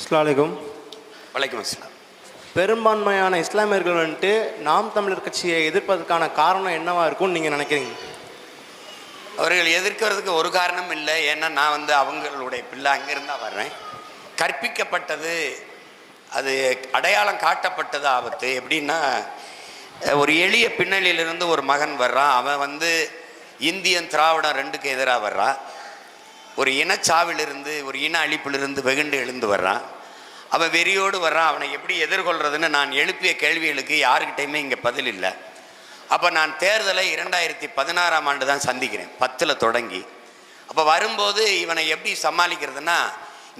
அஸ்லாமலைக்கும் வலைக்கம் அஸ்லாம் பெரும்பான்மையான இஸ்லாமியர்கள் வந்துட்டு நாம் தமிழர் கட்சியை எதிர்ப்பதற்கான காரணம் என்னவா இருக்கும்னு நீங்கள் நினைக்கிறீங்க? அவர்கள் எதிர்க்கிறதுக்கு ஒரு காரணம் இல்லை. ஏன்னா நான் வந்து அவங்களுடைய பிள்ளை அங்கிருந்தா வர்றேன். கற்பிக்கப்பட்டது அது அடையாளம் காட்டப்பட்டது ஆபத்து. எப்படின்னா ஒரு எளிய பின்னணியிலிருந்து ஒரு மகன் வர்றான். அவன் வந்து இந்தியன் திராவிடம் ரெண்டுக்கு எதிராக வர்றான். ஒரு இனச்சாவிலிருந்து ஒரு இன அழிப்பிலிருந்து வெகுண்டு எழுந்து வர்றான். அவன் வெறியோடு வர்றான் அவனை எப்படி எதிர்கொள்கிறதுன்னு நான் எழுப்பிய கேள்விகளுக்கு யாருக்கிட்டையுமே இங்கே பதில் இல்லை. அப்போ நான் தேர்தலை இரண்டாயிரத்தி பதினாறாம் ஆண்டு தான் சந்திக்கிறேன் பத்தில் தொடங்கி. அப்போ வரும்போது இவனை எப்படி சமாளிக்கிறதுனா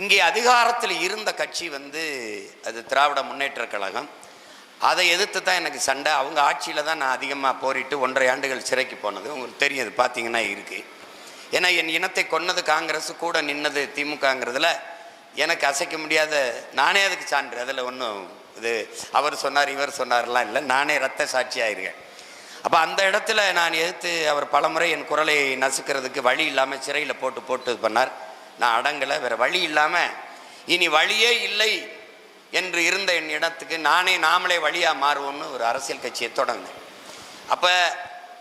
இங்கே அதிகாரத்தில் இருந்த கட்சி வந்து அது திராவிட முன்னேற்ற கழகம். அதை எதிர்த்து தான் எனக்கு சண்டை. அவங்க ஆட்சியில் தான் நான் அதிகமாக போரிட்டு ஒன்றரை ஆண்டுகள் சிறைக்கு போனது. உங்களுக்கு தெரியும் அது பார்த்தீங்கன்னா இருக்குது ஏன்னா என் இனத்தை கொன்னது காங்கிரஸ் கூட நின்னது திமுகங்கிறதுல எனக்கு அசைக்க முடியாத நானே அதுக்கு சான்று. அதில் ஒன்றும் இது அவர் சொன்னார் இவர் சொன்னார்லாம் இல்லை. நானே ரத்த சாட்சியாயிருக்கேன். அப்போ அந்த இடத்துல நான் எதிர்த்து அவர் பலமுறை என் குரலை நசுக்கிறதுக்கு வழி இல்லாமல் சிறையில் போட்டு போட்டு இது பண்ணார். நான் அடங்கலை வேறு வழி இல்லாமல் இனி வழியே இல்லை என்று இருந்த என் இடத்துக்கு நானே நாமளே வழியாக மாறுவோம்னு ஒரு அரசியல் கட்சியை தொடங்கினேன். அப்போ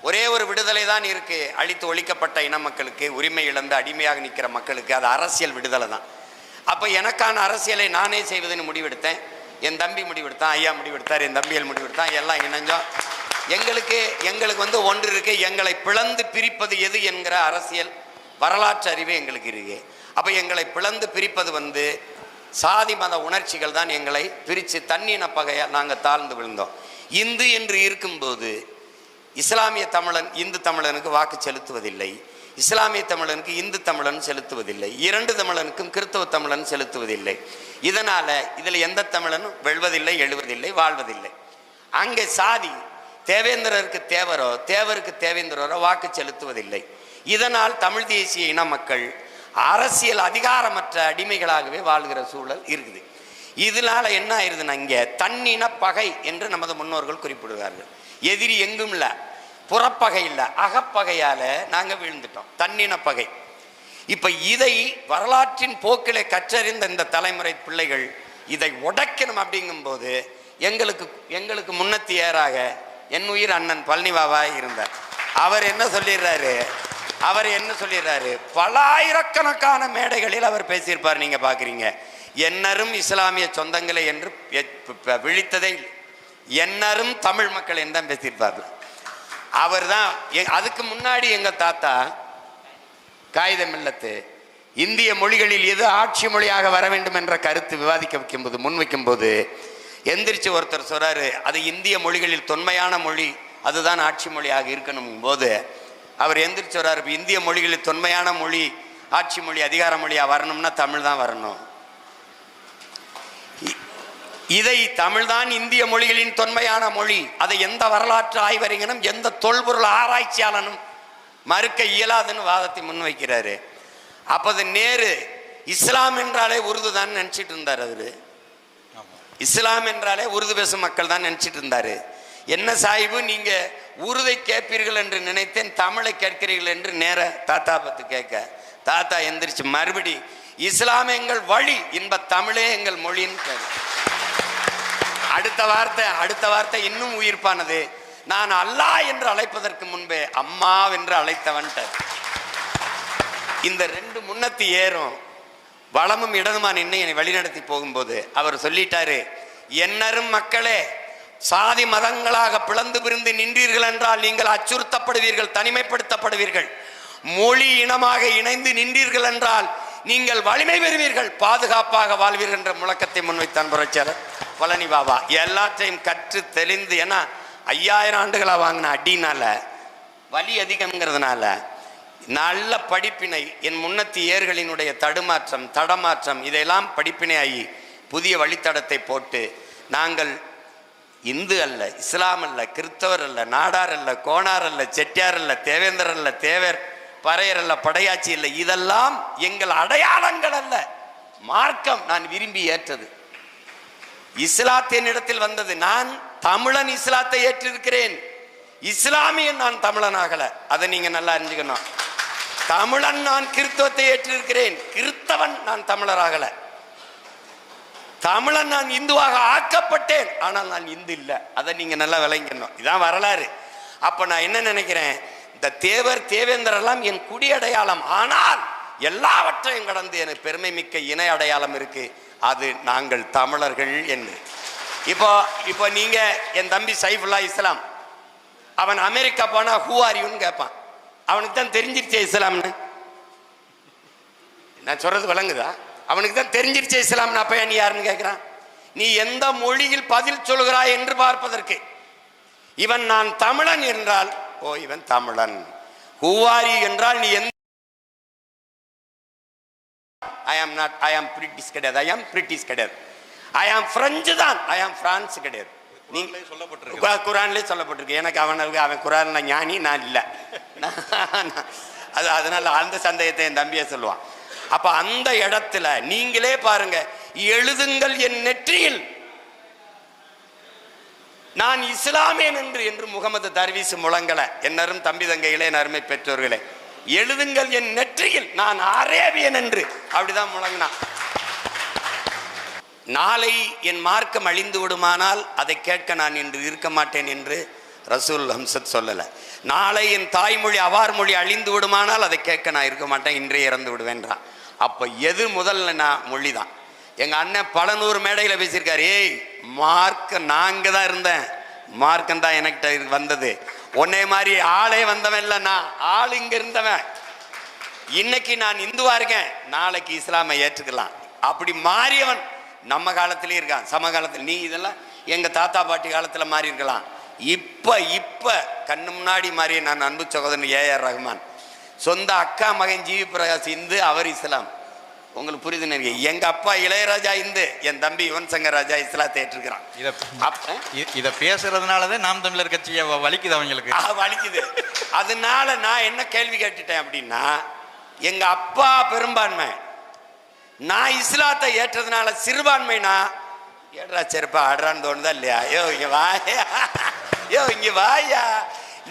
ஒரே ஒரு விடுதலை தான் இருக்குது அழித்து ஒழிக்கப்பட்ட இன மக்களுக்கு உரிமை இழந்து அடிமையாக நிற்கிற மக்களுக்கு அது அரசியல் விடுதலை தான். அப்போ எனக்கான அரசியலை நானே செய்வதுன்னு முடிவெடுத்தேன். என் தம்பி முடிவெடுத்தான் ஐயா முடிவெடுத்தார் என் தம்பிகள் முடிவெடுத்தான் எல்லாம் இணைஞ்சோம். எங்களுக்கு எங்களுக்கு வந்து ஒன்று இருக்கு எங்களை பிளந்து பிரிப்பது எது என்கிற அரசியல் வரலாற்று அறிவே எங்களுக்கு இருக்கு. அப்போ எங்களை பிளந்து பிரிப்பது வந்து சாதி மத உணர்ச்சிகள் தான் எங்களை பிரித்து தண்ணின பகையாக நாங்கள் தாழ்ந்து விழுந்தோம். இந்து என்று இருக்கும்போது இஸ்லாமிய தமிழன் இந்து தமிழனுக்கு வாக்கு செலுத்துவதில்லை. இஸ்லாமிய தமிழனுக்கு இந்து தமிழன் செலுத்துவதில்லை. இரண்டு தமிழனுக்கும் கிறிஸ்தவ தமிழன் செலுத்துவதில்லை. இதனால் இதில் எந்த தமிழனும் வெல்வதில்லை எழுவதில்லை வாழ்வதில்லை. அங்கே சாதி தேவேந்திரருக்கு தேவரோ தேவருக்கு தேவேந்திரரோ வாக்கு செலுத்துவதில்லை. இதனால் தமிழ் தேசிய இன மக்கள் அரசியல் அதிகாரமற்ற அடிமைகளாகவே வாழ்கிற சூழல் இருக்குது. இதனால என்ன ஆயிருதுன்னா இங்கே தண்ணின பகை என்று நமது முன்னோர்கள் குறிப்பிடுவார்கள். எதிரி எங்கும் இல்லை புறப்பகை இல்லை அகப்பகையால் நாங்கள் வீழ்ந்துட்டோம் தண்ணின பகை. இப்போ இதை வரலாற்றின் போக்கிலே கற்றறிந்த இந்த தலைமுறை பிள்ளைகள் இதை உடைக்கணும் அப்படிங்கும்போது எங்களுக்கு எங்களுக்கு முன்னத்தி ஏறாக என் உயிர் அண்ணன் பழனிவாவா இருந்தார். அவர் என்ன சொல்லிடுறாரு? அவர் என்ன சொல்லிடுறாரு? பல ஆயிரக்கணக்கான மேடைகளில் அவர் பேசியிருப்பார் நீங்கள் பார்க்குறீங்க என்னரும் இஸ்லாமிய சொந்தங்களை என்று விழித்ததே இல்லை. என்னரும் தமிழ் மக்கள் என்று தான் பேசியிருப்பார்கள் அவர் தான் அதுக்கு முன்னாடி எங்கள் தாத்தா காகிதம் இல்லத்து இந்திய மொழிகளில் எது ஆட்சி மொழியாக வர வேண்டும் என்ற கருத்து விவாதிக்க வைக்கும்போது முன் வைக்கும்போது எந்திரிச்சு ஒருத்தர் சொல்கிறாரு அது இந்திய மொழிகளில் தொன்மையான மொழி அதுதான் ஆட்சி மொழியாக இருக்கணும் போது அவர் எந்திரிச்சு வர்றாரு இந்திய மொழிகளில் தொன்மையான மொழி ஆட்சி மொழி அதிகார மொழியாக வரணும்னா தமிழ் தான் வரணும் இதை தமிழ்தான் இந்திய மொழிகளின் தொன்மையான மொழி. அதை எந்த வரலாற்று ஆய்வறிஞனும் எந்த தொல்பொருள் ஆராய்ச்சியாளனும் மறுக்க இயலாதுன்னு வாதத்தை முன்வைக்கிறாரு. அப்போது நேரு இஸ்லாம் என்றாலே உருது தான் நினச்சிட்டு இருந்தார் அவரு. இஸ்லாம் என்றாலே உருது பேசும் மக்கள் தான் நினச்சிட்டு இருந்தார். என்ன சாஹிபு நீங்கள் உருதை கேட்பீர்கள் என்று நினைத்தேன் தமிழை கேட்கிறீர்கள் என்று நேர தாத்தா பத்து கேட்க. தாத்தா எந்திரிச்சு மறுபடி இஸ்லாம் எங்கள் வழி இன்ப தமிழே எங்கள் மொழின்னு கேட்க. அடுத்த வார்த்தை அடுத்த வார்த்தை இன்னும் உயிர்ப்பானது. நான் அல்லாஹ் என்று அழைப்பதற்கு முன்பே அம்மா என்று அழைத்தவன்ட்ட. இந்த ரெண்டு முன்னத்தி ஏறும். வளமும் இடதுமா நின்று என்னை வழிநடத்தி போகும்போது அவர் சொல்லிட்டாரு என்னரும் மக்களே சாதி மதங்களாக பிளந்து பிரிந்து நின்றீர்கள் என்றால் நீங்கள் அச்சுறுத்தப்படுவீர்கள் தனிமைப்படுத்தப்படுவீர்கள். மொழி இனமாக இணைந்து நின்றீர்கள் என்றால் நீங்கள் வலிமை பெறுவீர்கள் பாதுகாப்பாக வாழ்வீர்கள் என்ற முழக்கத்தை முன்வைத்தான் புரட்சியாளர் பழனி பாபா. எல்லாத்தையும் கற்று தெளிந்து ஏன்னா ஐயாயிரம் ஆண்டுகளாக வாங்கின அடினால வலி அதிகம்ங்கிறதுனால நல்ல படிப்பினை என் முன்னத்தி ஏர்களினுடைய தடுமாற்றம் தடமாற்றம் இதையெல்லாம் படிப்பினை ஆகி புதிய வழித்தடத்தை போட்டு நாங்கள் இந்து அல்ல இஸ்லாம் அல்ல கிறிஸ்தவர் அல்ல நாடார் அல்ல கோணார் அல்ல செட்டியார் அல்ல தேவேந்தர் அல்ல தேவர் பறையர் அல்ல படையாச்சி இல்லை. இதெல்லாம் எங்கள் அடையாளங்கள் அல்ல. மார்க்கம் நான் விரும்பி ஏற்றது. இஸ்லாத்தின் இடத்தில் வந்தது நான் தமிழன் இஸ்லாத்தை ஏற்றிருக்கிறேன். இஸ்லாமியன் நான் தமிழனாகல. அதை நீங்க நல்லா அறிஞ்சுக்கணும். தமிழன் நான் கிறிஸ்தவத்தை ஏற்றிருக்கிறேன். கிறிஸ்தவன் நான் தமிழராகல. தமிழன் நான் இந்துவாக ஆக்கப்பட்டேன். ஆனால் நான் இந்து இல்லை. அதை நீங்க நல்லா விளங்கணும் இதான் வரலாறு. அப்ப நான் என்ன நினைக்கிறேன்? இந்த தேவர் தேவேந்திரெல்லாம் என் குடி அடையாளம். ஆனால் எல்லாவற்றையும் கடந்து எனக்கு பெருமை மிக்க இணை அடையாளம் இருக்கு. அது நாங்கள் தமிழர்கள் என்று. இப்போ இப்போ நீங்க என் தம்பி சைஃபுல்லா இஸ்லாம். அவன் அமெரிக்கா போனா ஹூ ஆர் யூன்னு கேட்பான் அவனுக்கு தான் தெரிஞ்சிருச்சே இஸ்லாம்னு. நான் சொல்றது விளங்குதா? அவனுக்கு தான் தெரிஞ்சிருச்சே இஸ்லாம்னு. அப்ப நீ யாருன்னு கேட்கிறான் நீ எந்த மொழியில் பதில் சொல்கிறாய் என்று பார்ப்பதற்கு. இவன் நான் தமிழன் என்றால் ஓ இவன் தமிழன். ஹூவாரி என்றால் நீ எந்த ஐ ஆம் நாட் ஐ ஆம் பிரிட்டிஷ் கிடையாது. ஐ ஆம் பிரிட்டிஷ் கிடையாது. ஐ ஆம் பிரெஞ்சு தான். ஐ ஆம் பிரான்ஸ் கிடையாது. நீங்க சொல்லப்பட்டிருக்கு. குரான்லயே சொல்லப்பட்டிருக்கு. எனக்கு அவனுக்கு அவன் குரான்ல ஞானி நான் இல்லை. அது அதனால அந்த சந்தேகத்தை என் தம்பியை சொல்லுவான். அப்ப அந்த இடத்துல நீங்களே பாருங்க எழுதுங்கள் என் நெற்றியில். நான் இஸ்லாமியன் என்று என்று முகமது தர்வீஸ் முழங்கல. என்னரும் தம்பி தங்கைகளே என் அருமை பெற்றோர்களே. எழுதுங்கள் என் நெற்றியில் நான் அரேபியன் என்று. அப்படிதான் முழங்கினான். நாளை என் மார்க்கம் அழிந்து விடுமானால் அதை கேட்க நான் இன்று இருக்க மாட்டேன் என்று ரசூல் ஹம்சத் சொல்லல. நாளை என் தாய்மொழி அவார் மொழி அழிந்து விடுமானால் அதை கேட்க நான் இருக்க மாட்டேன் இன்றே இறந்து விடுவேன்றான். அப்போ எது முதல்ல நான் மொழி தான் எங்கள் அண்ணன் பல நூறு மேடையில் பேசியிருக்காரு ஏய் மார்க்க நாங்க தான் இருந்தேன். மார்க்கம் தான் எனக்கிட்ட வந்தது. உன்னை மாதிரி ஆளே வந்தவன் இல்லை நான் ஆள் இங்க இருந்தவன். இன்னைக்கு நான் இந்துவா இருக்கேன். நாளைக்கு இஸ்லாமை ஏற்றுக்கலாம். அப்படி மாறியவன் நம்ம காலத்திலே இருக்கான். சமகாலத்தில் நீ இதெல்லாம் எங்க தாத்தா பாட்டி காலத்தில் மாறி இருக்கலாம். இப்ப இப்ப கண்ணு முன்னாடி மாறிய நான் அன்பு சகோதரன் ஏஆர் ரஹ்மான் சொந்த அக்கா மகன் ஜிவி பிரகாஷ் இந்து அவர் இஸ்லாம். உங்களுக்கு புரியுது நினைக்கிறேன் எங்க அப்பா இளையராஜா இந்து என் தம்பி யுவன் சங்கர் ராஜா இஸ்லாத்தை ஏற்றுக்கிறான் இத இத பேசுறதுனாலதான் நாம் தமிழர் கட்சியை வலிக்குது அவங்களுக்கு. ஆ, வலிக்குது. அதனால நான் என்ன கேள்வி கேட்டுட்டேன் அப்படின்னா எங்க அப்பா பெரும்பான்மை. நான் இஸ்லாத்தை ஏற்றதுனால சிறுபான்மைனா ஏடுறா செருப்பா ஆடுறான்னு தோணுதா இல்லையா? யோ இங்க வாயா. யோ இங்க வாயா.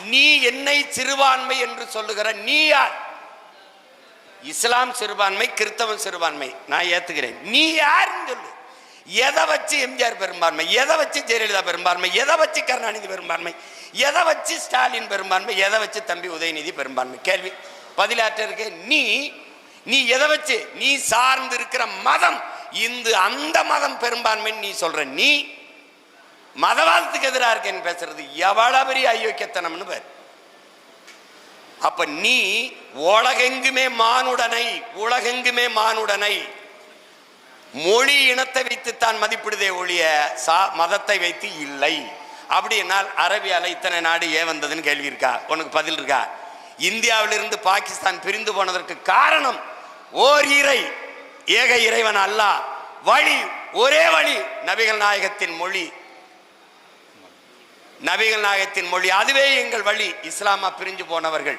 நீ என்னை சிறுபான்மை என்று சொல்லுகிற நீ யார்? இஸ்லாம் சிறுபான்மை கிறிஸ்தவன் சிறுபான்மை. நான் ஏத்துக்கிறேன். நீ யாருன்னு சொல்லு. எதை வச்சு எம்ஜிஆர் பெரும்பான்மை எதை வச்சு ஜெயலலிதா பெரும்பான்மை எதை வச்சு கருணாநிதி பெரும்பான்மை எதை வச்சு ஸ்டாலின் பெரும்பான்மை எதை வச்சு தம்பி உதயநிதி பெரும்பான்மை? கேள்வி. பதிலாற்ற இருக்க? நீ நீ எதை வச்சு? நீ சார்ந்து இருக்கிற மதம். இந்து அந்த மதம் பெரும்பான்மைன்னு நீ சொல்ற. நீ மதவாதத்துக்கு எதிராக இருக்கேன்னு பேசுறது எவ்வளவு பெரிய அயோக்கியத்தனம்னு பேர். அப்ப நீ உலகெங்குமே மானுடனை உலகெங்குமே மானுடனை. மொழி இனத்தை வைத்து தான் மதிப்பிடுதே ஒழிய சா மதத்தை வைத்து இல்லை. அப்படி என்னால் அரபியால இத்தனை நாடு ஏன் வந்ததுன்னு கேள்வி இருக்கா? உனக்கு பதில் இருக்கா? இந்தியாவிலிருந்து பாகிஸ்தான் பிரிந்து போனதற்கு காரணம் ஓர் இறை ஏக இறைவன் அல்லாஹ் வழி ஒரே வழி நபிகள் நாயகத்தின் மொழி. நபிகள் நாயகத்தின் மொழி. அதுவே எங்கள் வழி. இஸ்லாமா பிரிஞ்சு போனவர்கள்.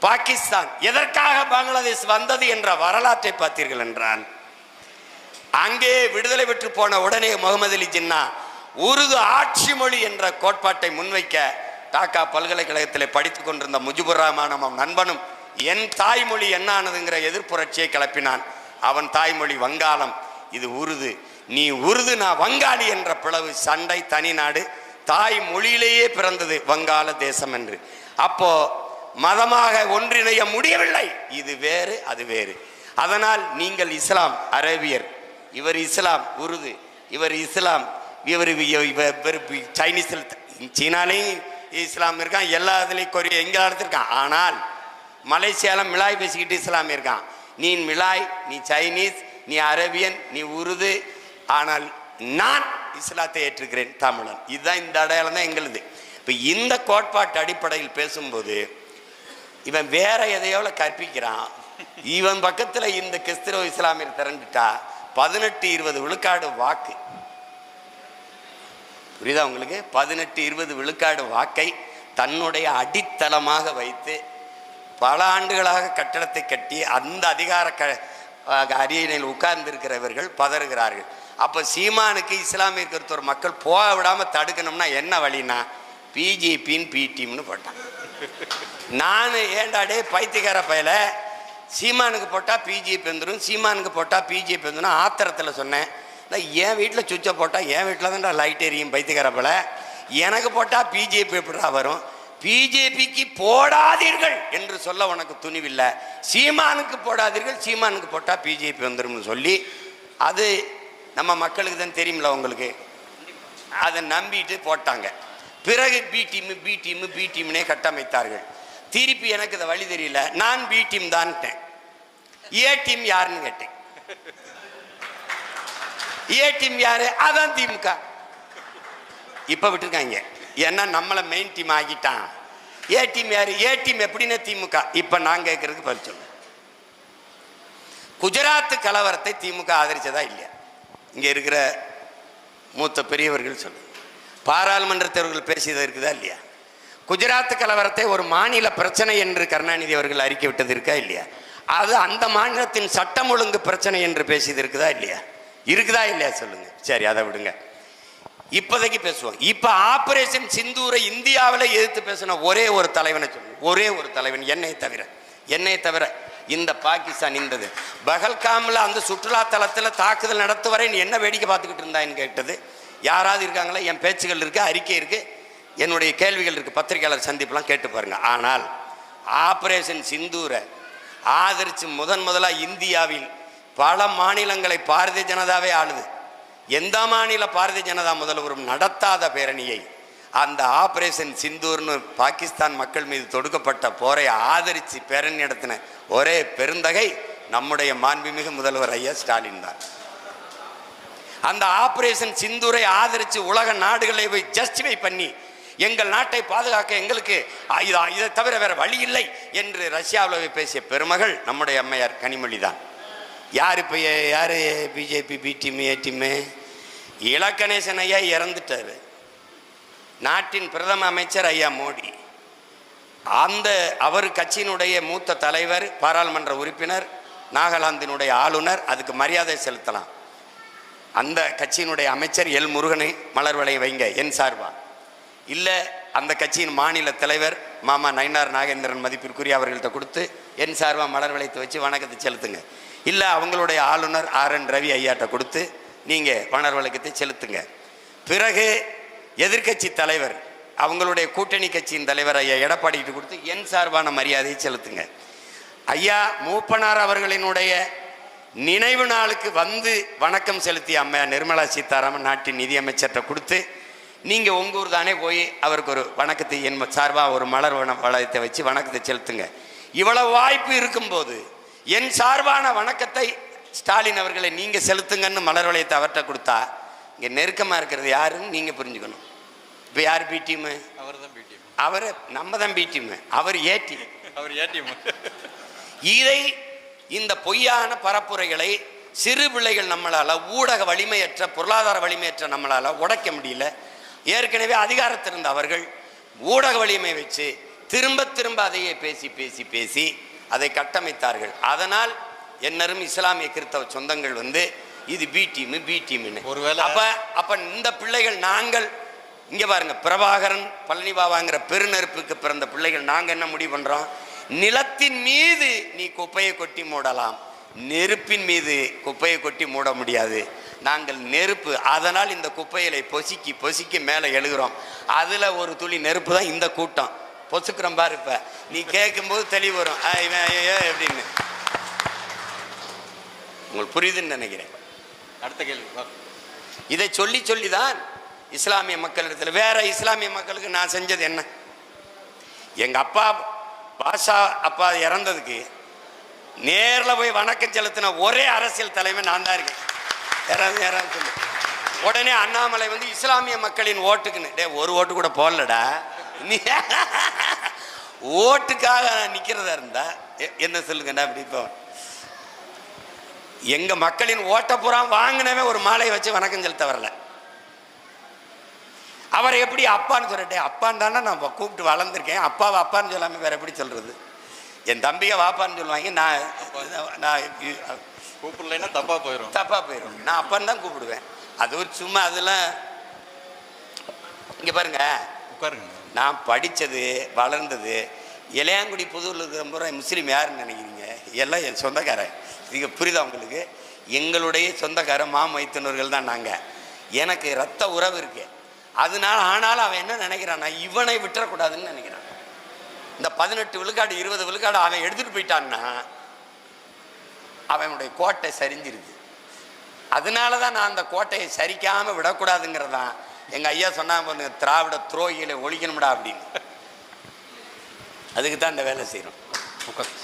பாகிஸ்தான் எதற்காக பங்களாதேஷ் வந்தது என்ற வரலாற்றை பார்த்தீர்கள் என்றால் அங்கே விடுதலை பெற்று போன உடனே முகமது அலி ஜின்னா உருது ஆட்சி மொழி என்ற கோட்பாட்டை முன்வைக்க டாக்கா பல்கலைக்கழகத்தில் படித்துக் கொண்டிருந்த முஜிபுர் ரஹ்மானும் அவன் நண்பனும் என் தாய்மொழி என்ன ஆனதுங்கிற எதிர்ப்புரட்சியை கிளப்பினான். அவன் தாய்மொழி வங்காளம். இது உருது. நீ உருது நான் வங்காளி என்ற பிளவு சண்டை தனி நாடு. தாய் மொழியிலேயே பிறந்தது வங்காள தேசம் என்று. அப்போ மதமாக ஒன்றிணைய முடியவில்லை. இது வேறு அது வேறு. அதனால் நீங்கள் இஸ்லாம் அரேபியர் இவர் இஸ்லாம் உருது இவர் இஸ்லாம் இவர் இவர் இவர் சைனீஸில் சீனாலையும் இஸ்லாம் இருக்கான் எல்லா இதுலேயும் கொரியா எங்கே இருக்கான். ஆனால் மலேசியாவில் மிலாய் பேசிக்கிட்டு இஸ்லாம் இருக்கான். நீ மிலாய் நீ சைனீஸ் நீ அரேபியன் நீ உருது. ஆனால் நான் இஸ்லாத்தை ஏற்றுக்கிறேன் தமிழன். இதுதான் இந்த அடையாளம் தான் எங்களுது. இப்போ இந்த கோட்பாட்டு அடிப்படையில் பேசும்போது இவன் வேற எதையோல கற்பிக்கிறான்? இவன் பக்கத்துல இந்த கிறிஸ்தவ இஸ்லாமியர் திரண்டுட்டா? பதினெட்டு இருபது விழுக்காடு வாக்கு. புரியுதா உங்களுக்கு? பதினெட்டு இருபது விழுக்காடு வாக்கை தன்னுடைய அடித்தளமாக வைத்து பல ஆண்டுகளாக கட்டடத்தை கட்டி அந்த அதிகார க அரியணையில் உட்கார்ந்திருக்கிறவர்கள் பதறுகிறார்கள். அப்போ சீமானுக்கு இஸ்லாமிய கருத்துவர் மக்கள் போக விடாமல் தடுக்கணும்னா என்ன வழினா பிஜேபின்னு பிடிஎம்னு போட்டான் நான் ஏண்டாடே பைத்தியக்கார பயல? சீமானுக்கு போட்டால் பிஜேபி வந்துடும் சீமானுக்கு போட்டால் பிஜேபி வந்துடும் ஆத்திரத்தில் சொன்னேன். இல்லை என் வீட்டில் சுவிட்சை போட்டால் என் வீட்டில் தான்டா லைட் எரியும் பைத்தியக்காரப்பல எனக்கு போட்டால் பிஜேபி எப்படா வரும்? பிஜேபிக்கு போடாதீர்கள் என்று சொல்ல உனக்கு துணிவில்லை. சீமானுக்கு போடாதீர்கள் சீமானுக்கு போட்டால் பிஜேபி வந்துரும்னு சொல்லி அது நம்ம மக்களுக்கு தான் தெரியுமில்ல உங்களுக்கு. அதை நம்பிட்டு போட்டாங்க. பிறகு B team B team B டீம்னே கட்டமைத்தார்கள். திருப்பி எனக்கு இதை வழி தெரியல. நான் பி டீம் தான்ட்டேன் ஏ டீம் யாருன்னு கேட்டேன். ஏ டீம் யாரு? அதான் திமுக. இப்போ விட்டுருக்காங்க. ஏன்னா நம்மளை மெயின் டீம் ஆகிட்டான் ஏ டீம் யார்? ஏ டீம் எப்படின்னா திமுக. இப்போ நான் கேட்கறதுக்கு பதில் சொல்லு. குஜராத் கலவரத்தை திமுக ஆதரிச்சதா இல்லையா? இங்கே இருக்கிற மூத்த பெரியவர்கள் சொல்லு. பாராளுமன்ற தேர்வுகள் பேசியது இருக்குதா இல்லையா? குஜராத் கலவரத்தை ஒரு மாநில பிரச்சனை என்று கருணாநிதி அவர்கள் அறிக்கை விட்டது இருக்கா இல்லையா? அது அந்த மாநிலத்தின் சட்டம் ஒழுங்கு பிரச்சனை என்று பேசியது இருக்குதா இல்லையா? இருக்குதா இல்லையா? சொல்லுங்க. சரி அதை விடுங்க. இப்போதைக்கு பேசுவோம் இப்போ ஆபரேஷன் சிந்தூரை இந்தியாவில் எதிர்த்து பேசின ஒரே ஒரு தலைவனை சொல்லு. ஒரே ஒரு தலைவன் என்னை தவிர. என்னை தவிர இந்த பாகிஸ்தான் இந்தது பகல்காமில் அந்த சுற்றுலா தலத்தில் தாக்குதல் நடத்துவரை நீ என்ன வேடிக்கை பார்த்துக்கிட்டு இருந்தான்னு கேட்டது. யாராவது இருக்காங்களா? என் பேச்சுகள் இருக்குது அறிக்கை இருக்குது என்னுடைய கேள்விகள் இருக்குது பத்திரிகையாளர் சந்திப்புலாம் கேட்டு பாருங்கள் ஆனால் ஆபரேஷன் சிந்தூரை ஆதரித்து முதன் முதலாக இந்தியாவில் பல மாநிலங்களை பாரதிய ஜனதாவே ஆளுது. எந்த மாநில பாரதிய ஜனதா முதல்வரும் நடத்தாத பேரணியை அந்த ஆபரேஷன் சிந்தூர்னு பாகிஸ்தான் மக்கள் மீது தொடுக்கப்பட்ட போரை ஆதரித்து பேரணி நடத்தின ஒரே பெருந்தகை நம்முடைய மாண்புமிகு முதல்வர் ஐயா ஸ்டாலின் தான். அந்த ஆபரேஷன் சிந்தூரை ஆதரித்து உலக நாடுகளை போய் ஜஸ்டிஃபை பண்ணி எங்கள் நாட்டை பாதுகாக்க எங்களுக்கு இதை தவிர வேற வழி இல்லை என்று ரஷ்யாவில் போய் பேசிய பெருமகள் நம்முடைய அம்மையார் கனிமொழி தான். யார் இப்போ யார் BJP B team A team? Ila Ganesan ஐயா இறந்துட்டாரு. நாட்டின் பிரதம அமைச்சர் ஐயா மோடி. அந்த அவர் கட்சியினுடைய மூத்த தலைவர் பாராளுமன்ற உறுப்பினர் நாகாலாந்தினுடைய ஆளுநர் அதுக்கு மரியாதை செலுத்தலாம். அந்த கட்சியினுடைய அமைச்சர் எல் முருகனை மலர் வளைய வைங்க என் சார்பா. இல்லை அந்த கட்சியின் மாநில தலைவர் மாமா நயினார் நாகேந்திரன் மதிப்பிற்குரிய அவர்கள்ட்ட கொடுத்து என் சார்பாக மலர் வளையத்தை வச்சு வணக்கத்தை செலுத்துங்க. இல்லை அவங்களுடைய ஆளுநர் ஆர் என் ரவி ஐயாட்ட கொடுத்து நீங்கள் வணர் வழக்கத்தை செலுத்துங்க. பிறகு எதிர்க்கட்சி தலைவர் அவங்களுடைய கூட்டணி கட்சியின் தலைவர் ஐயா எடப்பாடிக்கிட்டு கொடுத்து என் சார்பான மரியாதையை செலுத்துங்க. ஐயா மூப்பனார் அவர்களினுடைய நினைவு நாளுக்கு வந்து வணக்கம் செலுத்திய அம்மா நிர்மலா சீதாராமன் நாட்டின் நிதியமைச்சர்கிட்ட கொடுத்து நீங்கள் உங்கள் ஊர் தானே போய் அவருக்கு ஒரு வணக்கத்தை என் சார்பாக ஒரு மலர் வன வளையத்தை வச்சு வணக்கத்தை செலுத்துங்க. இவ்வளவு வாய்ப்பு இருக்கும்போது என் சார்பான வணக்கத்தை ஸ்டாலின் அவர்களை நீங்கள் செலுத்துங்கன்னு மலர் வளையத்தை அவர்கிட்ட கொடுத்தா இங்கே நெருக்கமாக இருக்கிறது யாருன்னு நீங்கள் புரிஞ்சுக்கணும். இப்போ யார் பி டீமு? அவர் தான் பிடிஎம் அவர் நம்ம தான் பி டீமு. அவர் ஏ டீம். அவர் ஏடிஎம் இதை இந்த பொய்யான பரப்புரைகளை சிறு பிள்ளைகள் நம்மளால ஊடக வலிமையற்ற பொருளாதார வலிமையற்ற நம்மளால உடைக்க முடியல. ஏற்கனவே அதிகாரத்திருந்த அவர்கள் ஊடக வலிமை வச்சு திரும்ப திரும்ப அதையே பேசி பேசி பேசி அதை கட்டமைத்தார்கள். அதனால் என்னரும் இஸ்லாமிய கிறிஸ்தவ சொந்தங்கள் வந்து இது பி டீம் பி டீம்னு ஒருவேளை- அப்ப அப்ப இந்த பிள்ளைகள் நாங்கள் இங்க பாருங்க பிரபாகரன் பழனி பாபாங்கிற பெருநெருப்புக்கு பிறந்த பிள்ளைகள் நாங்க என்ன முடிவு பண்றோம்? நிலத்தின் மீது நீ குப்பையை கொட்டி மூடலாம். நெருப்பின் மீது குப்பையை கொட்டி மூட முடியாது. நாங்கள் நெருப்பு அதனால் இந்த குப்பைகளை பொசுக்கி பொசுக்கி மேலே எழுகிறோம். அதில் ஒரு துளி நெருப்பு தான் இந்த கூட்டம். பொசுக்கிறோம் பாரு இப்ப. நீ கேட்கும்போது தெளிவு வரும். அப்படின்னு. உங்களுக்கு புரியுதுன்னு நினைக்கிறேன். அடுத்த கேள்வி. இதை சொல்லி சொல்லி தான் இஸ்லாமிய மக்களிடத்தில் வேற இஸ்லாமிய மக்களுக்கு நான் செஞ்சது என்ன? எங்க அப்பா பாஷா அப்பா இறந்ததுக்கு நேரில் போய் வணக்கம் செலுத்தின ஒரே அரசியல் தலைமை நான் தான் இருக்கேன். யாராவது யாராவது சொல்லு. உடனே அண்ணாமலை வந்து இஸ்லாமிய மக்களின் ஓட்டுக்குன்னு டே ஒரு ஓட்டு கூட போடலடா. நீ ஓட்டுக்காக நிற்கிறதா இருந்தா என்ன சொல்லுங்கடா அப்படி இப்போ. எங்க மக்களின் ஓட்ட புறா வாங்கினவே ஒரு மாலை வச்சு வணக்கம் செலுத்த வரல. அவரை எப்படி அப்பான்னு சொல்லிட்டேன் அப்பான்னு தானே நான் கூப்பிட்டு வளர்ந்துருக்கேன். அப்பாவை அப்பான்னு சொல்லாம வேற எப்படி சொல்றது? என் தம்பியை வாப்பான்னு சொல்லுவாங்க. நான் நான் கூப்பிடலைன்னா தப்பா போயிடும் தப்பா போயிடும் நான் அப்பான்னு தான் கூப்பிடுவேன். அது ஒரு சும்மா அதெல்லாம் இங்க பாருங்க. உட்காருங்க. நான் படித்தது வளர்ந்தது இளையாங்குடி புதூரில் இருக்கிற முறை முஸ்லீம் யாருன்னு நினைக்கிறீங்க? எல்லாம் என் சொந்தக்காரன். நீங்கள் புரியுதா உங்களுக்கு? எங்களுடைய சொந்தக்கார மாமைத்தினர்கள் தான் நாங்கள் எனக்கு ரத்த உறவு இருக்கு. அதனால ஆனாலும் அவன் என்ன நினைக்கிறான்னா இவனை விட்டுறக்கூடாதுன்னு நினைக்கிறான். இந்த பதினெட்டு விழுக்காடு இருபது விழுக்காடு அவன் எடுத்துகிட்டு போயிட்டான்னா அவனுடைய கோட்டை சரிஞ்சிருது. அதனால தான் நான் அந்த கோட்டையை சரிக்காமல் விடக்கூடாதுங்கிறதான். எங்கள் ஐயா சொன்னாங்க திராவிட துரோகிகளை ஒழிக்கணும்டா அப்படின்னு. அதுக்கு தான் இந்த வேலை செய்கிறோம்